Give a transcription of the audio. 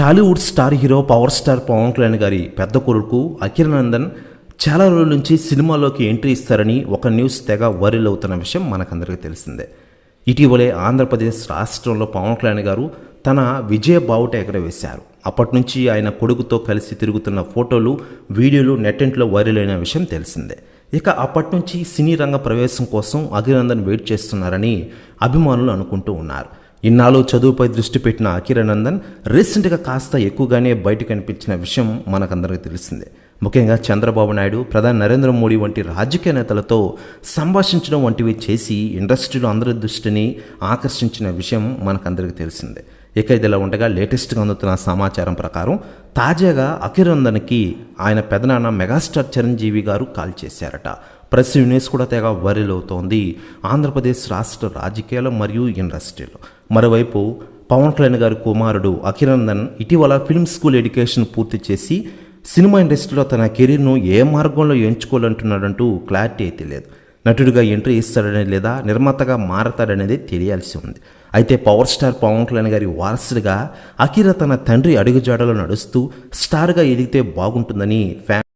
Tollywood star hero power star Pawan Kalyan గారి పెద్ద కొడుకు అఖిరనందన్ చాలా రోజుల నుంచి సినిమాలోకి ఎంట్రీ ఇస్తారని ఒక న్యూస్ తెగ వైరల్ అవుతున్న విషయం మనకందరికీ తెలిసిందే. ఇటీవలే ఆంధ్రప్రదేశ్ రాష్ట్రంలో పవన్ కళ్యాణ్ గారు తన విజయ బావుట ఎగరవేశారు అప్పటి నుంచి ఆయన కొడుకుతో కలిసి తిరుగుతున్న ఫోటోలు వీడియోలు నెట్టెంట్లో వైరల్ అయిన విషయం తెలిసిందే. ఇక అప్పటి నుంచి సినీ రంగ ప్రవేశం కోసం అభినందన్ వెయిట్ చేస్తున్నారని అభిమానులు అనుకుంటూ ఉన్నారు. ఇన్నాళ్ళు చదువుపై దృష్టి పెట్టిన అఖిరనందన్ రీసెంట్గా కాస్త ఎక్కువగానే బయట కనిపించిన విషయం మనకందరికీ తెలిసిందే ముఖ్యంగా చంద్రబాబు నాయుడు ప్రధాని నరేంద్ర మోడీ వంటి రాజకీయ నేతలతో సంభాషించడం వంటివి చేసి ఇండస్ట్రీలో అందరి దృష్టిని ఆకర్షించిన విషయం మనకందరికీ తెలిసిందే. ఇక ఇదిలా ఉండగా లేటెస్ట్గా అందుతున్న సమాచారం ప్రకారం తాజాగా అఖిరందన్కి ఆయన పెదనాన్న మెగాస్టార్ చిరంజీవి గారు కాల్ చేశారట. ప్రెస్ యూనిస్ కూడా తెగ వరిలవుతోంది ఆంధ్రప్రదేశ్ రాష్ట్ర రాజకీయాలు మరియు ఇండస్ట్రీలో. మరోవైపు పవన్ కళ్యాణ్ గారి కుమారుడు అఖిరందన్ ఇటీవల ఫిల్మ్ స్కూల్ ఎడ్యుకేషన్ పూర్తి చేసి సినిమా ఇండస్ట్రీలో తన కెరీర్ను ఏ మార్గంలో ఎంచుకోవాలంటున్నాడంటూ క్లారిటీ అయితే లేదు. నటుడిగా ఎంట్రీ ఇస్తాడనేది లేదా నిర్మాతగా మారతాడనేది తెలియాల్సి ఉంది. అయితే పవర్ స్టార్ పవన్ కళ్యాణ్ గారి వారసుడిగా అఖిర తన తండ్రి అడుగుజాడలో నడుస్తూ స్టార్గా ఎదిగితే బాగుంటుందని ఫ్యాన్